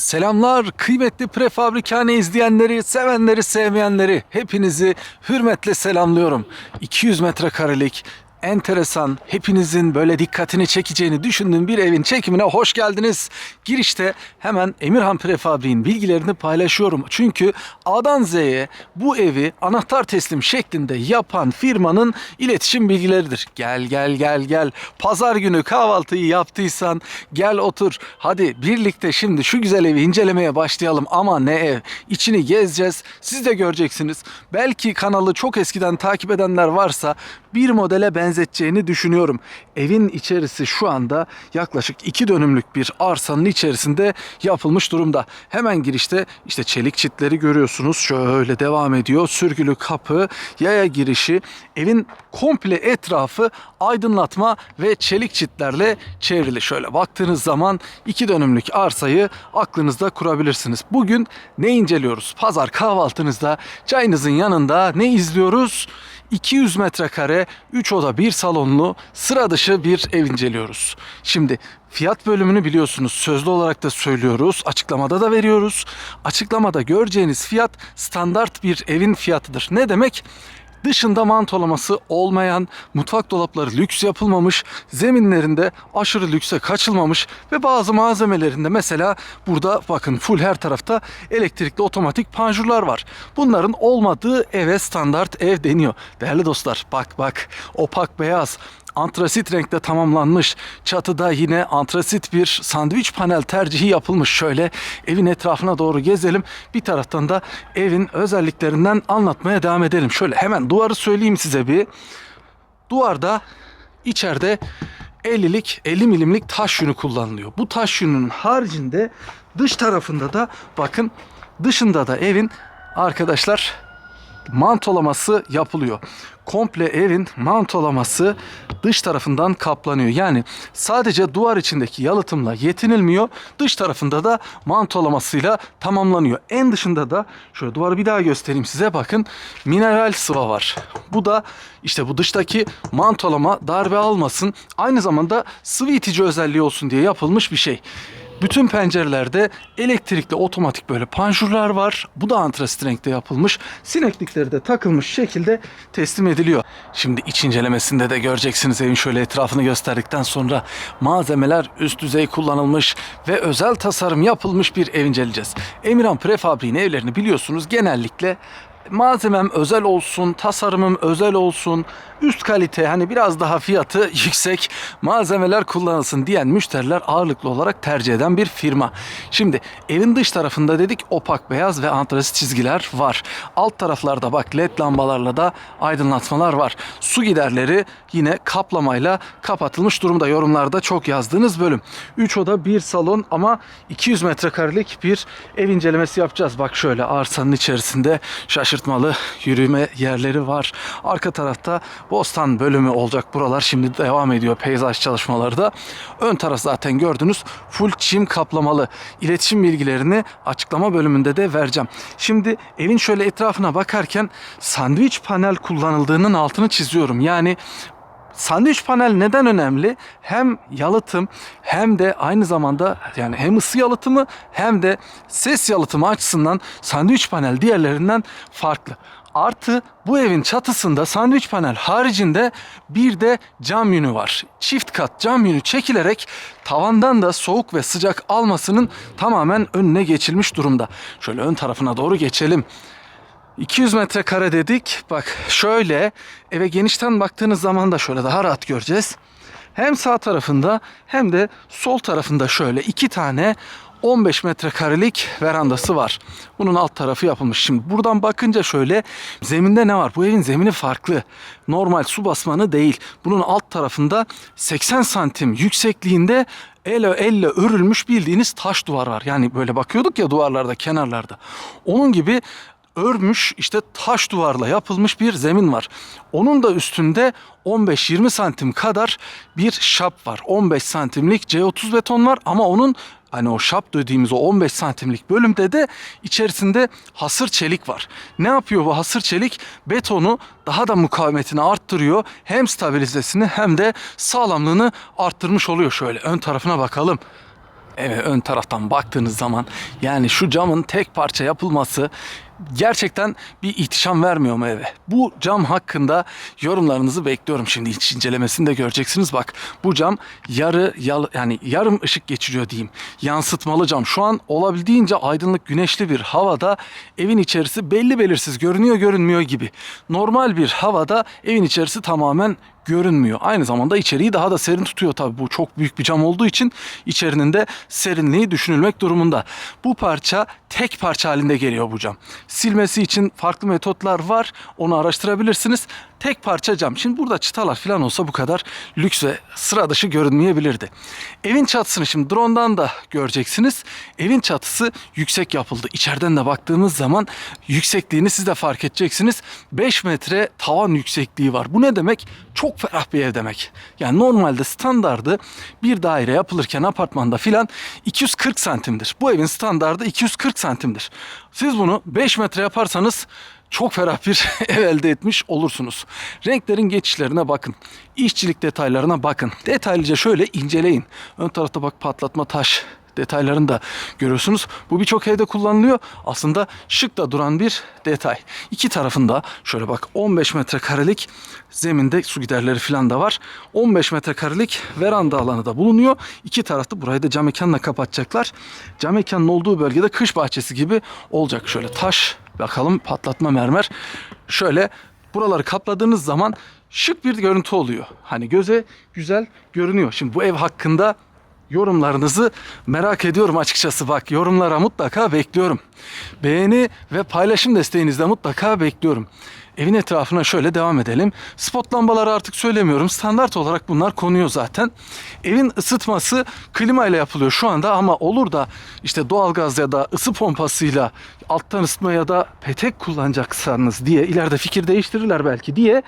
Selamlar kıymetli prefabrikane izleyenleri, sevenleri, sevmeyenleri hepinizi hürmetle selamlıyorum. 200 metrekarelik enteresan, hepinizin böyle dikkatini çekeceğini düşündüğüm bir evin çekimine hoş geldiniz. Girişte hemen Emirhan Prefabrik'in bilgilerini paylaşıyorum. Çünkü A'dan Z'ye bu evi anahtar teslim şeklinde yapan firmanın iletişim bilgileridir. Gel gel gel gel. Pazar günü kahvaltıyı yaptıysan gel otur. Hadi birlikte şimdi şu güzel evi incelemeye başlayalım. Ama ne ev? İçini gezeceğiz. Siz de göreceksiniz. Belki kanalı çok eskiden takip edenler varsa bir modele benzeteceğini düşünüyorum. Evin içerisi şu anda yaklaşık iki dönümlük bir arsanın içerisinde yapılmış durumda. Hemen girişte işte çelik çitleri görüyorsunuz. Şöyle devam ediyor. Sürgülü kapı, yaya girişi, evin komple etrafı aydınlatma ve çelik çitlerle çevrili. Şöyle baktığınız zaman iki dönümlük arsayı aklınızda kurabilirsiniz. Bugün ne inceliyoruz? Pazar kahvaltınızda çayınızın yanında ne izliyoruz? 200 metrekare 3 oda 1 salonlu sıra dışı bir ev inceliyoruz. Şimdi fiyat bölümünü biliyorsunuz sözlü olarak da söylüyoruz açıklamada da veriyoruz. Açıklamada göreceğiniz fiyat standart bir evin fiyatıdır. Ne demek? Dışında mantolaması olmayan, mutfak dolapları lüks yapılmamış, zeminlerinde aşırı lükse kaçılmamış ve bazı malzemelerinde mesela burada bakın full her tarafta elektrikli otomatik panjurlar var. Bunların olmadığı eve standart ev deniyor. Değerli dostlar bak bak opak beyaz antrasit renkte tamamlanmış. Çatıda yine antrasit bir sandviç panel tercihi yapılmış. Şöyle evin etrafına doğru gezelim. Bir taraftan da evin özelliklerinden anlatmaya devam edelim. Şöyle hemen duvarı söyleyeyim size bir. Duvarda içeride 50'lik 50 milimlik taş yünü kullanılıyor. Bu taş yününün haricinde dış tarafında da bakın dışında da evin arkadaşlar mantolaması yapılıyor. Komple evin mantolaması dış tarafından kaplanıyor. Yani sadece duvar içindeki yalıtımla yetinilmiyor. Dış tarafında da mantolamasıyla tamamlanıyor. En dışında da şöyle duvarı bir daha göstereyim size bakın. Mineral sıva var. Bu da işte bu dıştaki mantolama darbe almasın. Aynı zamanda sıvı itici özelliği olsun diye yapılmış bir şey. Bütün pencerelerde elektrikli otomatik böyle panjurlar var. Bu da antrasit renkte yapılmış. Sineklikleri de takılmış şekilde teslim ediliyor. Şimdi iç incelemesinde de göreceksiniz evin şöyle etrafını gösterdikten sonra malzemeler üst düzey kullanılmış ve özel tasarım yapılmış bir ev inceleyeceğiz. Emirhan Prefabrik'in evlerini biliyorsunuz genellikle malzemem özel olsun, tasarımım özel olsun, üst kalite hani biraz daha fiyatı yüksek malzemeler kullanılsın diyen müşteriler ağırlıklı olarak tercih eden bir firma. Şimdi evin dış tarafında dedik opak beyaz ve antrasit çizgiler var. Alt taraflarda bak led lambalarla da aydınlatmalar var. Su giderleri yine kaplamayla kapatılmış durumda. Yorumlarda çok yazdığınız bölüm. 3 oda 1 salon ama 200 metrekarelik bir ev incelemesi yapacağız. Bak şöyle arsanın içerisinde şaşırtmalı yürüme yerleri var. Arka tarafta bostan bölümü olacak buralar. Şimdi devam ediyor peyzaj çalışmaları da. Ön taraf zaten gördünüz. Full çim kaplamalı. İletişim bilgilerini açıklama bölümünde de vereceğim. Şimdi evin şöyle etrafına bakarken sandviç panel kullanıldığının altını çiziyorum. Yani Sandviç panel neden önemli? Hem yalıtım hem de aynı zamanda yani hem ısı yalıtımı hem de ses yalıtımı açısından sandviç panel diğerlerinden farklı. Artı bu evin çatısında sandviç panel haricinde bir de cam yünü var. Çift kat cam yünü çekilerek tavandan da soğuk ve sıcak almasının tamamen önüne geçilmiş durumda. Şöyle ön tarafına doğru geçelim. 200 metrekare dedik. Bak şöyle eve genişten baktığınız zaman da şöyle daha rahat göreceğiz. Hem sağ tarafında hem de sol tarafında şöyle iki tane 15 metrekarelik verandası var. Bunun alt tarafı yapılmış. Şimdi buradan bakınca şöyle zeminde ne var? Bu evin zemini farklı. Normal su basmanı değil. Bunun alt tarafında 80 santim yüksekliğinde elle elle örülmüş bildiğiniz taş duvar var. Yani böyle bakıyorduk ya duvarlarda, kenarlarda. Onun gibi örmüş işte taş duvarla yapılmış bir zemin var. Onun da üstünde 15-20 santim kadar bir şap var. 15 santimlik C30 beton var ama onun hani o şap dediğimiz o 15 santimlik bölümde de içerisinde hasır çelik var. Ne yapıyor bu hasır çelik? Betonu daha da mukavemetini arttırıyor. Hem stabilizesini hem de sağlamlığını arttırmış oluyor şöyle. Ön tarafına bakalım. Eve ön taraftan baktığınız zaman yani şu camın tek parça yapılması gerçekten bir ihtişam vermiyor mu eve? Bu cam hakkında yorumlarınızı bekliyorum. Şimdi iç incelemesini de göreceksiniz. Bak bu cam yarı yal- yani yarım ışık geçiriyor diyeyim. Yansıtmalı cam. Şu an olabildiğince aydınlık güneşli bir havada evin içerisi belli belirsiz görünüyor görünmüyor gibi. Normal bir havada evin içerisi tamamen görünmüyor. Aynı zamanda içeriği daha da serin tutuyor tabii. Bu çok büyük bir cam olduğu için içerinin de serinliği düşünülmek durumunda. Bu parça tek parça halinde geliyor bu cam. Silmesi için farklı metotlar var. Onu araştırabilirsiniz. Tek parça cam. Şimdi burada çıtalar falan olsa bu kadar lüks ve sıra dışı görünmeyebilirdi. Evin çatısını şimdi drone'dan da göreceksiniz. Evin çatısı yüksek yapıldı. İçeriden de baktığımız zaman yüksekliğini siz de fark edeceksiniz. 5 metre tavan yüksekliği var. Bu ne demek? Çok ferah bir ev demek. Yani normalde standardı bir daire yapılırken apartmanda filan 240 santimdir. Bu evin standardı 240 santimdir. Siz bunu 5 metre yaparsanız çok ferah bir ev elde etmiş olursunuz. Renklerin geçişlerine bakın. İşçilik detaylarına bakın. Detaylıca şöyle inceleyin. Ön tarafta bak patlatma taş detaylarını da görüyorsunuz. Bu birçok evde kullanılıyor. Aslında şık da duran bir detay. İki tarafında şöyle bak 15 metrekarelik zeminde su giderleri falan da var. 15 metrekarelik veranda alanı da bulunuyor. İki tarafta burayı da cam mekanla kapatacaklar. Cam mekanın olduğu bölgede kış bahçesi gibi olacak. Şöyle taş bakalım patlatma mermer. Şöyle buraları kapladığınız zaman şık bir görüntü oluyor. Hani göze güzel görünüyor. Şimdi bu ev hakkında yorumlarınızı merak ediyorum açıkçası. Bak yorumlara mutlaka bekliyorum. Beğeni ve paylaşım desteğinizi de mutlaka bekliyorum. Evin etrafına şöyle devam edelim. Spot lambaları artık söylemiyorum. Standart olarak bunlar konuyor zaten. Evin ısıtması klima ile yapılıyor şu anda ama olur da işte doğalgaz ya da ısı pompasıyla alttan ısıtma ya da petek kullanacaksanız diye ileride fikir değiştirirler belki diye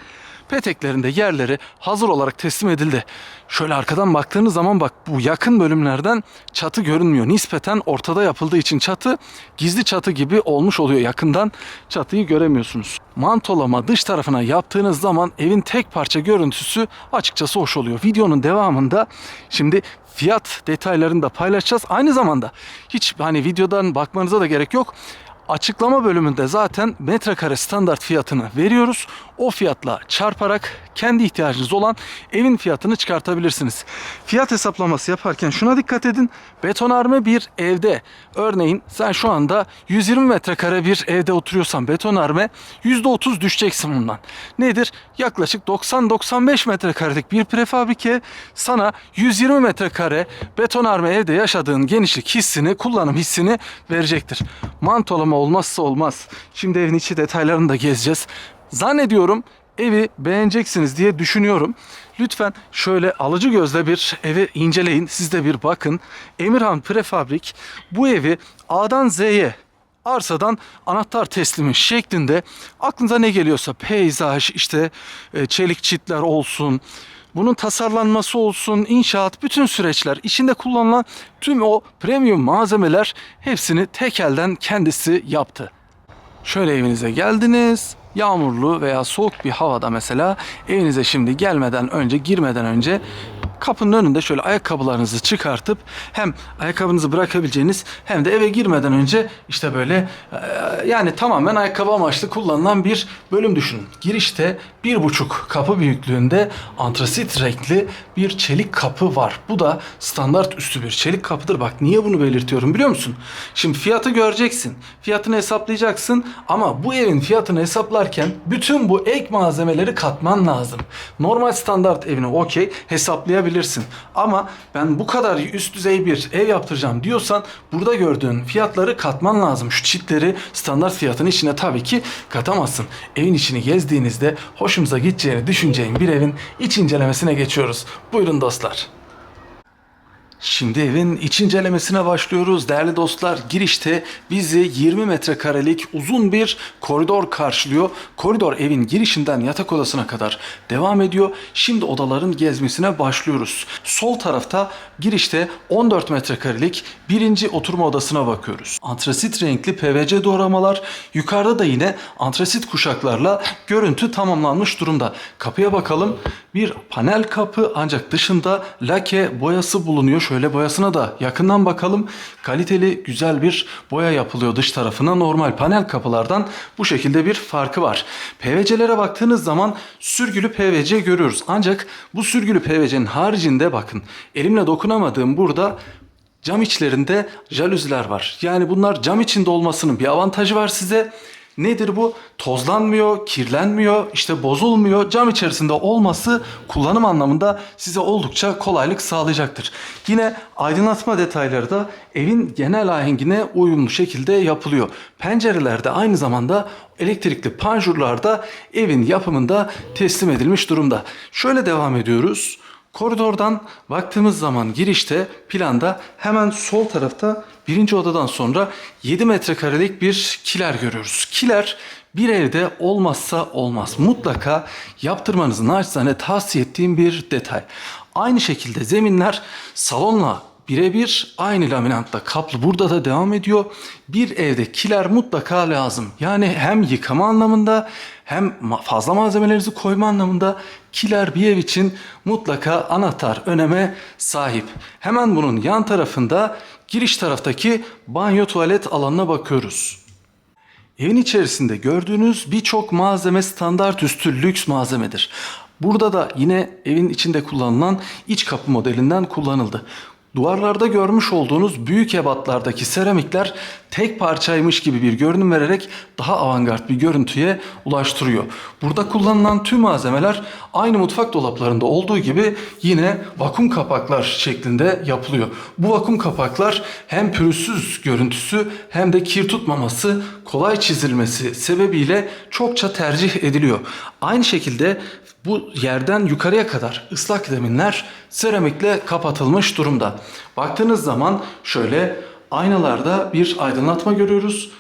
peteklerinde yerleri hazır olarak teslim edildi. Şöyle arkadan baktığınız zaman bak bu yakın bölümlerden çatı görünmüyor. Nispeten ortada yapıldığı için çatı gizli çatı gibi olmuş oluyor. Yakından çatıyı göremiyorsunuz. Mantolama dış tarafına yaptığınız zaman evin tek parça görüntüsü açıkçası hoş oluyor. Videonun devamında şimdi fiyat detaylarını da paylaşacağız. Aynı zamanda hiç hani videodan bakmanıza da gerek yok. Açıklama bölümünde zaten metrekare standart fiyatını veriyoruz. O fiyatla çarparak kendi ihtiyacınız olan evin fiyatını çıkartabilirsiniz. Fiyat hesaplaması yaparken şuna dikkat edin. Betonarme bir evde örneğin sen şu anda 120 metrekare bir evde oturuyorsan betonarme %30 düşeceksin bundan. Nedir? Yaklaşık 90-95 metrekarelik bir prefabrike sana 120 metrekare betonarme evde yaşadığın genişlik hissini, kullanım hissini verecektir. Mantolama olmazsa olmaz. Şimdi evin içi detaylarını da gezeceğiz. Zannediyorum evi beğeneceksiniz diye düşünüyorum. Lütfen şöyle alıcı gözle bir evi inceleyin. Siz de bir bakın. Emirhan Prefabrik bu evi A'dan Z'ye arsadan anahtar teslimi şeklinde aklınıza ne geliyorsa peyzaj işte e, çelik çitler olsun bunun tasarlanması olsun, inşaat, bütün süreçler, içinde kullanılan tüm o premium malzemeler hepsini tek elden kendisi yaptı. Şöyle evinize geldiniz. Yağmurlu veya soğuk bir havada mesela evinize şimdi gelmeden önce, girmeden önce kapının önünde şöyle ayakkabılarınızı çıkartıp hem ayakkabınızı bırakabileceğiniz hem de eve girmeden önce işte böyle e, yani tamamen ayakkabı amaçlı kullanılan bir bölüm düşünün. Girişte bir buçuk kapı büyüklüğünde antrasit renkli bir çelik kapı var. Bu da standart üstü bir çelik kapıdır. Bak niye bunu belirtiyorum biliyor musun? Şimdi fiyatı göreceksin. Fiyatını hesaplayacaksın ama bu evin fiyatını hesaplarken bütün bu ek malzemeleri katman lazım. Normal standart evini okey hesaplayabilirsin. Ama ben bu kadar üst düzey bir ev yaptıracağım diyorsan burada gördüğün fiyatları katman lazım. Şu çitleri standart fiyatın içine tabii ki katamazsın. Evin içini gezdiğinizde hoşumuza gideceğini düşüneceğin bir evin iç incelemesine geçiyoruz. Buyurun dostlar. Şimdi evin iç incelemesine başlıyoruz. Değerli dostlar girişte bizi 20 metrekarelik uzun bir koridor karşılıyor. Koridor evin girişinden yatak odasına kadar devam ediyor. Şimdi odaların gezmesine başlıyoruz. Sol tarafta girişte 14 metrekarelik birinci oturma odasına bakıyoruz. Antrasit renkli PVC doğramalar. Yukarıda da yine antrasit kuşaklarla görüntü tamamlanmış durumda. Kapıya bakalım. Bir panel kapı ancak dışında lake boyası bulunuyor. Şöyle Şöyle boyasına da yakından bakalım. Kaliteli güzel bir boya yapılıyor dış tarafına. Normal panel kapılardan bu şekilde bir farkı var. PVC'lere baktığınız zaman sürgülü PVC görüyoruz. Ancak bu sürgülü PVC'nin haricinde bakın elimle dokunamadığım burada cam içlerinde jalüziler var. Yani bunlar cam içinde olmasının bir avantajı var size. Nedir bu? Tozlanmıyor, kirlenmiyor, işte bozulmuyor. Cam içerisinde olması kullanım anlamında size oldukça kolaylık sağlayacaktır. Yine aydınlatma detayları da evin genel ahengine uyumlu şekilde yapılıyor. Pencerelerde aynı zamanda elektrikli panjurlar da evin yapımında teslim edilmiş durumda. Şöyle devam ediyoruz. Koridordan baktığımız zaman girişte planda hemen sol tarafta birinci odadan sonra 7 metrekarelik bir kiler görüyoruz. Kiler bir evde olmazsa olmaz. Mutlaka yaptırmanızı naçizane tavsiye ettiğim bir detay. Aynı şekilde zeminler salonla birebir aynı laminatla kaplı burada da devam ediyor. Bir evde kiler mutlaka lazım. Yani hem yıkama anlamında hem fazla malzemelerinizi koyma anlamında kiler bir ev için mutlaka anahtar öneme sahip. Hemen bunun yan tarafında giriş taraftaki banyo tuvalet alanına bakıyoruz. Evin içerisinde gördüğünüz birçok malzeme standart üstü lüks malzemedir. Burada da yine evin içinde kullanılan iç kapı modelinden kullanıldı. Duvarlarda görmüş olduğunuz büyük ebatlardaki seramikler tek parçaymış gibi bir görünüm vererek daha avantgard bir görüntüye ulaştırıyor. Burada kullanılan tüm malzemeler aynı mutfak dolaplarında olduğu gibi yine vakum kapaklar şeklinde yapılıyor. Bu vakum kapaklar hem pürüzsüz görüntüsü hem de kir tutmaması, kolay çizilmesi sebebiyle çokça tercih ediliyor. Aynı şekilde bu yerden yukarıya kadar ıslak zeminler seramikle kapatılmış durumda. Baktığınız zaman şöyle aynalarda bir aydınlatma görüyoruz.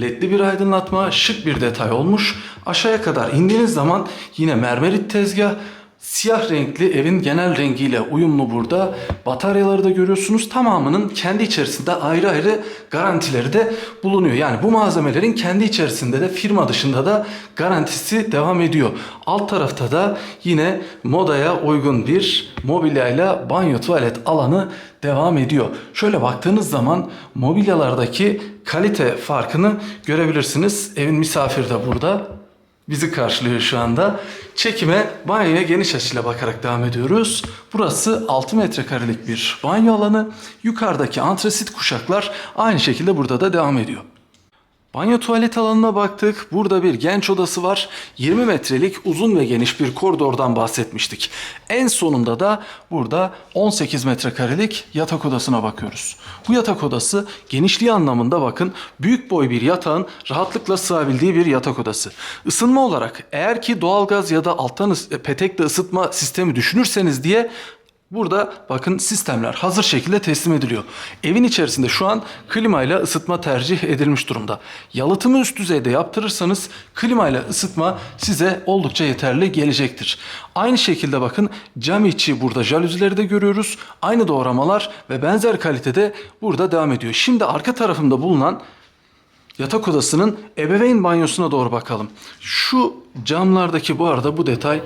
LED'li bir aydınlatma, şık bir detay olmuş. Aşağıya kadar indiğiniz zaman yine mermerit tezgah, siyah renkli evin genel rengiyle uyumlu burada. Bataryaları da görüyorsunuz. Tamamının kendi içerisinde ayrı ayrı garantileri de bulunuyor. Yani bu malzemelerin kendi içerisinde de firma dışında da garantisi devam ediyor. Alt tarafta da yine modaya uygun bir mobilyayla banyo tuvalet alanı devam ediyor. Şöyle baktığınız zaman mobilyalardaki kalite farkını görebilirsiniz. Evin misafiri de burada bizi karşılıyor şu anda. Çekime banyoya geniş açıyla bakarak devam ediyoruz. Burası 6 metrekarelik bir banyo alanı. Yukarıdaki antresit kuşaklar aynı şekilde burada da devam ediyor. Banyo tuvalet alanına baktık. Burada bir genç odası var. 20 metrelik uzun ve geniş bir koridordan bahsetmiştik. En sonunda da burada 18 metrekarelik yatak odasına bakıyoruz. Bu yatak odası genişliği anlamında bakın büyük boy bir yatağın rahatlıkla sığabildiği bir yatak odası. Isınma olarak eğer ki doğalgaz ya da alttan petekle ısıtma sistemi düşünürseniz diye Burada bakın sistemler hazır şekilde teslim ediliyor. Evin içerisinde şu an klimayla ısıtma tercih edilmiş durumda. Yalıtımı üst düzeyde yaptırırsanız klimayla ısıtma size oldukça yeterli gelecektir. Aynı şekilde bakın cam içi burada jalüzileri de görüyoruz. Aynı doğramalar ve benzer kalitede burada devam ediyor. Şimdi arka tarafımda bulunan Yatak odasının ebeveyn banyosuna doğru bakalım. Şu camlardaki bu arada bu detay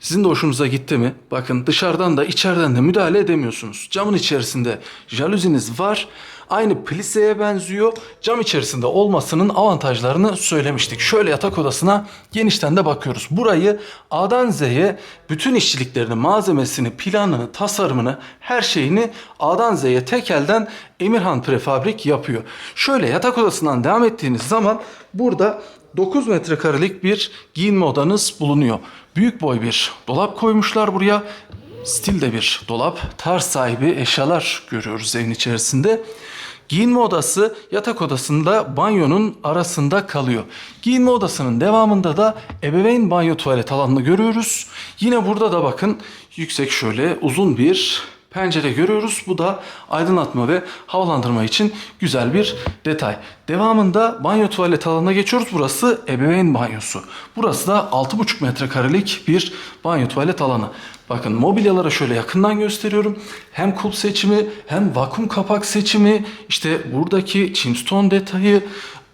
sizin de hoşunuza gitti mi? Bakın dışarıdan da içeriden de müdahale edemiyorsunuz. Camın içerisinde jalüziniz var. Aynı pliseye benziyor. Cam içerisinde olmasının avantajlarını söylemiştik. Şöyle yatak odasına genişten de bakıyoruz. Burayı A'dan Z'ye bütün işçiliklerini, malzemesini, planını, tasarımını, her şeyini A'dan Z'ye tek elden Emirhan Prefabrik yapıyor. Şöyle yatak odasından devam ettiğiniz zaman burada 9 metrekarelik bir giyinme odanız bulunuyor. Büyük boy bir dolap koymuşlar buraya. Stilde bir dolap. Tarz sahibi eşyalar görüyoruz evin içerisinde. Giyinme odası yatak odasında banyonun arasında kalıyor. Giyinme odasının devamında da ebeveyn banyo tuvalet alanını görüyoruz. Yine burada da bakın yüksek şöyle uzun bir pencere görüyoruz. Bu da aydınlatma ve havalandırma için güzel bir detay. Devamında banyo tuvalet alanına geçiyoruz. Burası ebeveyn banyosu. Burası da 6,5 metrekarelik bir banyo tuvalet alanı. Bakın mobilyalara şöyle yakından gösteriyorum. Hem kulp seçimi hem vakum kapak seçimi işte buradaki chimstone detayı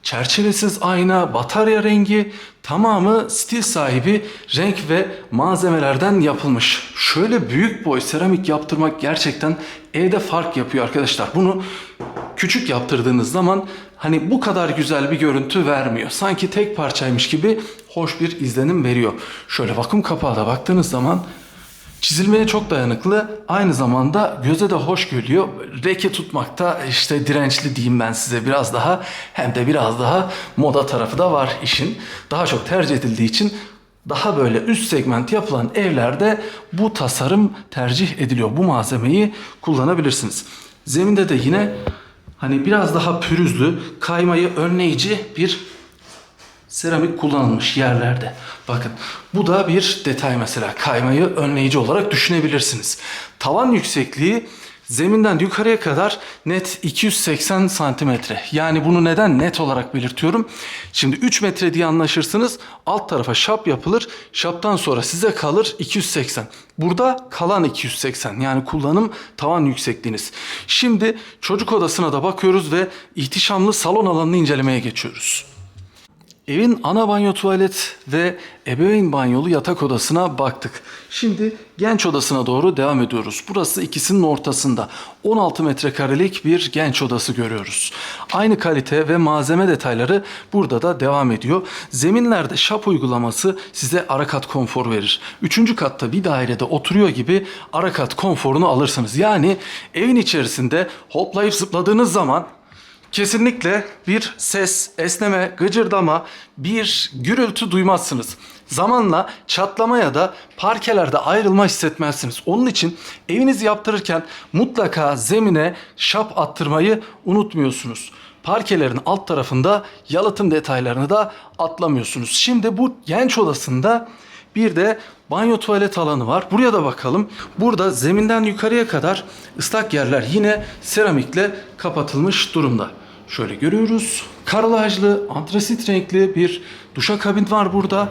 çerçevesiz ayna, batarya rengi tamamı stil sahibi renk ve malzemelerden yapılmış. Şöyle büyük boy seramik yaptırmak gerçekten evde fark yapıyor arkadaşlar. Bunu küçük yaptırdığınız zaman hani bu kadar güzel bir görüntü vermiyor. Sanki tek parçaymış gibi hoş bir izlenim veriyor. Şöyle vakum kapağı da baktığınız zaman Çizilmeye çok dayanıklı, aynı zamanda göze de hoş geliyor. Reke tutmakta işte dirençli diyeyim ben size biraz daha. Hem de biraz daha moda tarafı da var işin. Daha çok tercih edildiği için daha böyle üst segment yapılan evlerde bu tasarım tercih ediliyor. Bu malzemeyi kullanabilirsiniz. Zeminde de yine hani biraz daha pürüzlü, kaymayı önleyici bir seramik kullanılmış yerlerde. Bakın bu da bir detay mesela kaymayı önleyici olarak düşünebilirsiniz. Tavan yüksekliği zeminden yukarıya kadar net 280 santimetre. Yani bunu neden net olarak belirtiyorum? Şimdi 3 metre diye anlaşırsınız. Alt tarafa şap yapılır. Şaptan sonra size kalır 280. Burada kalan 280 yani kullanım tavan yüksekliğiniz. Şimdi çocuk odasına da bakıyoruz ve ihtişamlı salon alanını incelemeye geçiyoruz. Evin ana banyo tuvalet ve ebeveyn banyolu yatak odasına baktık. Şimdi genç odasına doğru devam ediyoruz. Burası ikisinin ortasında. 16 metrekarelik bir genç odası görüyoruz. Aynı kalite ve malzeme detayları burada da devam ediyor. Zeminlerde şap uygulaması size ara kat konfor verir. Üçüncü katta bir dairede oturuyor gibi ara kat konforunu alırsınız. Yani evin içerisinde hoplayıp zıpladığınız zaman Kesinlikle bir ses, esneme, gıcırdama, bir gürültü duymazsınız. Zamanla çatlama ya da parkelerde ayrılma hissetmezsiniz. Onun için evinizi yaptırırken mutlaka zemine şap attırmayı unutmuyorsunuz. Parkelerin alt tarafında yalıtım detaylarını da atlamıyorsunuz. Şimdi bu genç odasında bir de banyo tuvalet alanı var. Buraya da bakalım. Burada zeminden yukarıya kadar ıslak yerler yine seramikle kapatılmış durumda. Şöyle görüyoruz. Karlajlı, antrasit renkli bir duşakabin var burada.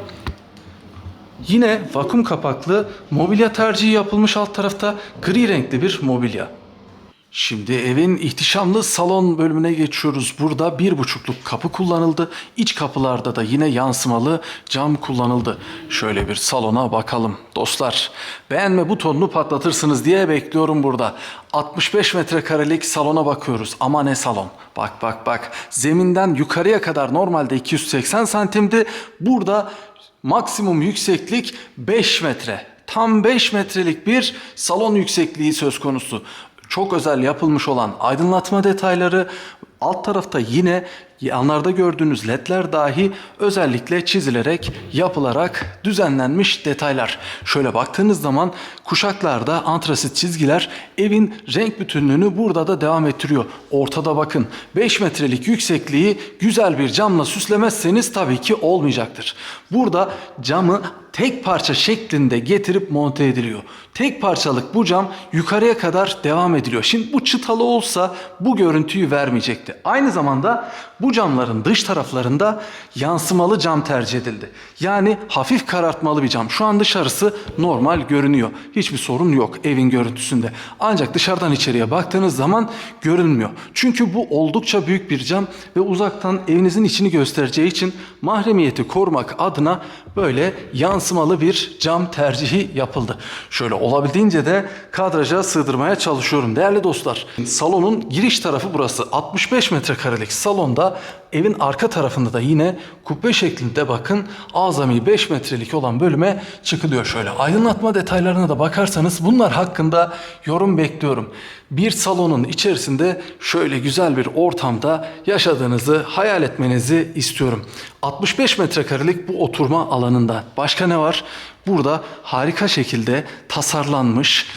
Yine vakum kapaklı mobilya tercihi yapılmış alt tarafta gri renkli bir mobilya. Şimdi evin ihtişamlı salon bölümüne geçiyoruz. Burada bir buçukluk kapı kullanıldı. İç kapılarda da yine yansımalı cam kullanıldı. Şöyle bir salona bakalım. Dostlar beğenme butonunu patlatırsınız diye bekliyorum burada. 65 metrekarelik salona bakıyoruz. Ama ne salon. Bak bak bak. Zeminden yukarıya kadar normalde 280 santimdi. Burada maksimum yükseklik 5 metre. Tam 5 metrelik bir salon yüksekliği söz konusu çok özel yapılmış olan aydınlatma detayları alt tarafta yine yanlarda gördüğünüz ledler dahi özellikle çizilerek yapılarak düzenlenmiş detaylar. Şöyle baktığınız zaman kuşaklarda antrasit çizgiler evin renk bütünlüğünü burada da devam ettiriyor. Ortada bakın 5 metrelik yüksekliği güzel bir camla süslemezseniz tabii ki olmayacaktır. Burada camı tek parça şeklinde getirip monte ediliyor. Tek parçalık bu cam yukarıya kadar devam ediliyor. Şimdi bu çıtalı olsa bu görüntüyü vermeyecekti. Aynı zamanda bu camların dış taraflarında yansımalı cam tercih edildi. Yani hafif karartmalı bir cam. Şu an dışarısı normal görünüyor. Hiçbir sorun yok evin görüntüsünde. Ancak dışarıdan içeriye baktığınız zaman görünmüyor. Çünkü bu oldukça büyük bir cam ve uzaktan evinizin içini göstereceği için mahremiyeti korumak adına böyle yansımalı bir cam tercihi yapıldı. Şöyle olabildiğince de kadraja sığdırmaya çalışıyorum. Değerli dostlar, salonun giriş tarafı burası. 65 metrekarelik salonda evin arka tarafında da yine kubbe şeklinde bakın azami 5 metrelik olan bölüme çıkılıyor şöyle. Aydınlatma detaylarına da bakarsanız bunlar hakkında yorum bekliyorum. Bir salonun içerisinde şöyle güzel bir ortamda yaşadığınızı hayal etmenizi istiyorum. 65 metrekarelik bu oturma alanında başka ne var? Burada harika şekilde tasarlanmış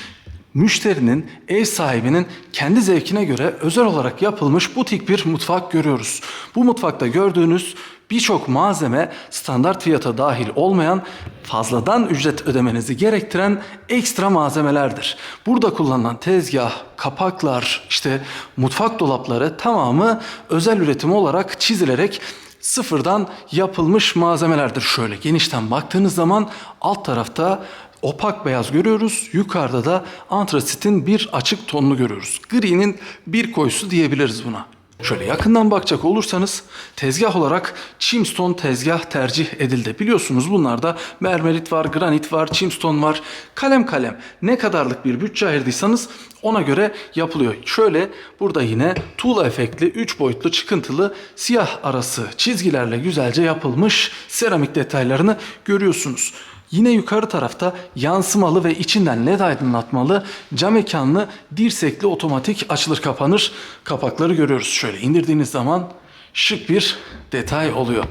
müşterinin, ev sahibinin kendi zevkine göre özel olarak yapılmış butik bir mutfak görüyoruz. Bu mutfakta gördüğünüz birçok malzeme standart fiyata dahil olmayan fazladan ücret ödemenizi gerektiren ekstra malzemelerdir. Burada kullanılan tezgah, kapaklar, işte mutfak dolapları tamamı özel üretim olarak çizilerek sıfırdan yapılmış malzemelerdir. Şöyle genişten baktığınız zaman alt tarafta opak beyaz görüyoruz. Yukarıda da antrasitin bir açık tonunu görüyoruz. Gri'nin bir koyusu diyebiliriz buna. Şöyle yakından bakacak olursanız tezgah olarak chimstone tezgah tercih edildi. Biliyorsunuz bunlarda mermerit var, granit var, chimstone var. Kalem kalem ne kadarlık bir bütçe ayırdıysanız ona göre yapılıyor. Şöyle burada yine tuğla efektli 3 boyutlu çıkıntılı siyah arası çizgilerle güzelce yapılmış seramik detaylarını görüyorsunuz. Yine yukarı tarafta yansımalı ve içinden led aydınlatmalı cam ekranlı dirsekli otomatik açılır kapanır kapakları görüyoruz. Şöyle indirdiğiniz zaman şık bir detay oluyor.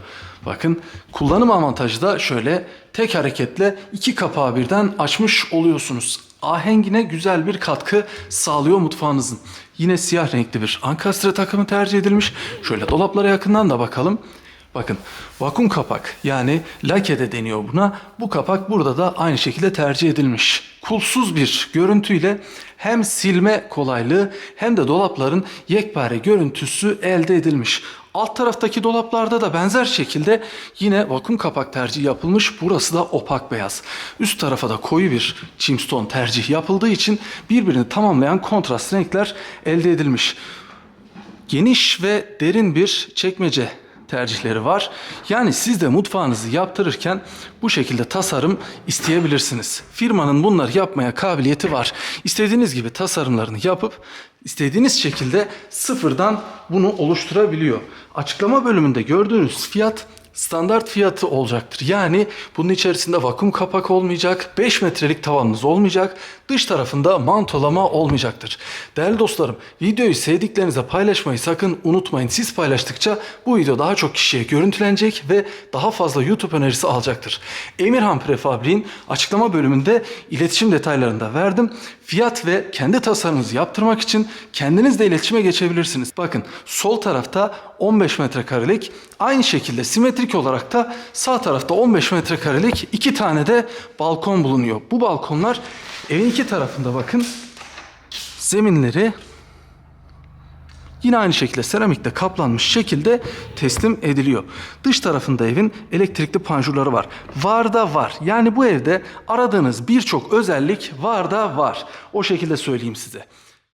Bakın kullanım avantajı da şöyle tek hareketle iki kapağı birden açmış oluyorsunuz. Ahengine güzel bir katkı sağlıyor mutfağınızın. Yine siyah renkli bir ankastre takımı tercih edilmiş. Şöyle dolaplara yakından da bakalım. Bakın vakum kapak yani lake de deniyor buna. Bu kapak burada da aynı şekilde tercih edilmiş. Kulsuz bir görüntüyle hem silme kolaylığı hem de dolapların yekpare görüntüsü elde edilmiş. Alt taraftaki dolaplarda da benzer şekilde yine vakum kapak tercih yapılmış. Burası da opak beyaz. Üst tarafa da koyu bir chimstone tercih yapıldığı için birbirini tamamlayan kontrast renkler elde edilmiş geniş ve derin bir çekmece tercihleri var. Yani siz de mutfağınızı yaptırırken bu şekilde tasarım isteyebilirsiniz. Firmanın bunları yapmaya kabiliyeti var. İstediğiniz gibi tasarımlarını yapıp istediğiniz şekilde sıfırdan bunu oluşturabiliyor. Açıklama bölümünde gördüğünüz fiyat standart fiyatı olacaktır. Yani bunun içerisinde vakum kapak olmayacak, 5 metrelik tavanınız olmayacak, dış tarafında mantolama olmayacaktır. Değerli dostlarım, videoyu sevdiklerinize paylaşmayı sakın unutmayın. Siz paylaştıkça bu video daha çok kişiye görüntülenecek ve daha fazla YouTube önerisi alacaktır. Emirhan Prefabrik'in açıklama bölümünde iletişim detaylarını da verdim. Fiyat ve kendi tasarımınızı yaptırmak için kendiniz de iletişime geçebilirsiniz. Bakın sol tarafta 15 metrekarelik aynı şekilde simetrik olarak da sağ tarafta 15 metrekarelik iki tane de balkon bulunuyor. Bu balkonlar evin iki tarafında bakın zeminleri Yine aynı şekilde seramikle kaplanmış şekilde teslim ediliyor. Dış tarafında evin elektrikli panjurları var. Var da var. Yani bu evde aradığınız birçok özellik var da var. O şekilde söyleyeyim size.